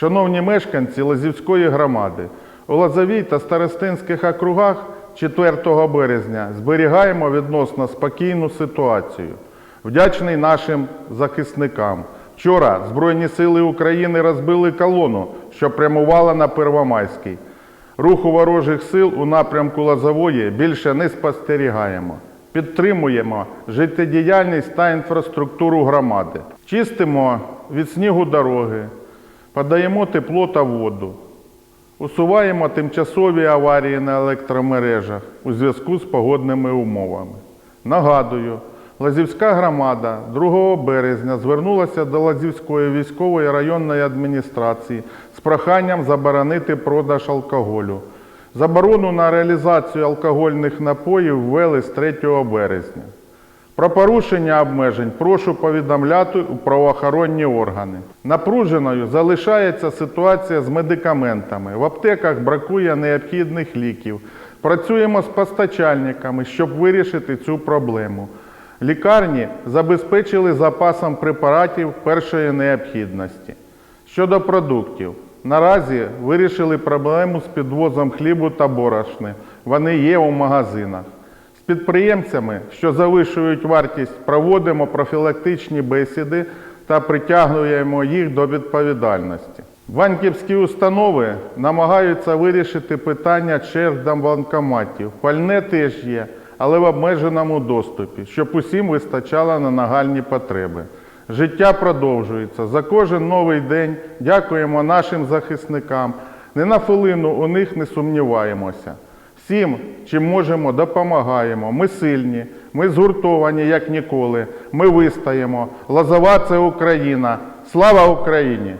Шановні мешканці Лазівської громади, у Лозовій та Старостинських округах 4 березня зберігаємо відносно спокійну ситуацію. Вдячний нашим захисникам. Вчора Збройні сили України розбили колону, що прямувала на Первомайський. Руху ворожих сил у напрямку Лозової більше не спостерігаємо. Підтримуємо життєдіяльність та інфраструктуру громади. Чистимо від снігу дороги, подаємо тепло та воду. Усуваємо тимчасові аварії на електромережах у зв'язку з погодними умовами. Нагадую, Лазівська громада 2 березня звернулася до Лазівської військової районної адміністрації з проханням заборонити продаж алкоголю. Заборону на реалізацію алкогольних напоїв ввели з 3 березня. Про порушення обмежень прошу повідомляти у правоохоронні органи. Напруженою залишається ситуація з медикаментами. В аптеках бракує необхідних ліків. Працюємо з постачальниками, щоб вирішити цю проблему. Лікарні забезпечили запасом препаратів першої необхідності. Щодо продуктів, наразі вирішили проблему з підвозом хлібу та борошни. Вони є у магазинах. Підприємцями, що завищують вартість, проводимо профілактичні бесіди та притягуємо їх до відповідальності. Банківські установи намагаються вирішити питання черг до банкоматів. Пальне теж є, але в обмеженому доступі, щоб усім вистачало на нагальні потреби. Життя продовжується. За кожен новий день дякуємо нашим захисникам. Не на хвилину у них не сумніваємося. Всім, чим можемо, допомагаємо. Ми сильні, ми згуртовані, як ніколи. Ми вистаємо. Лозова це Україна. Слава Україні!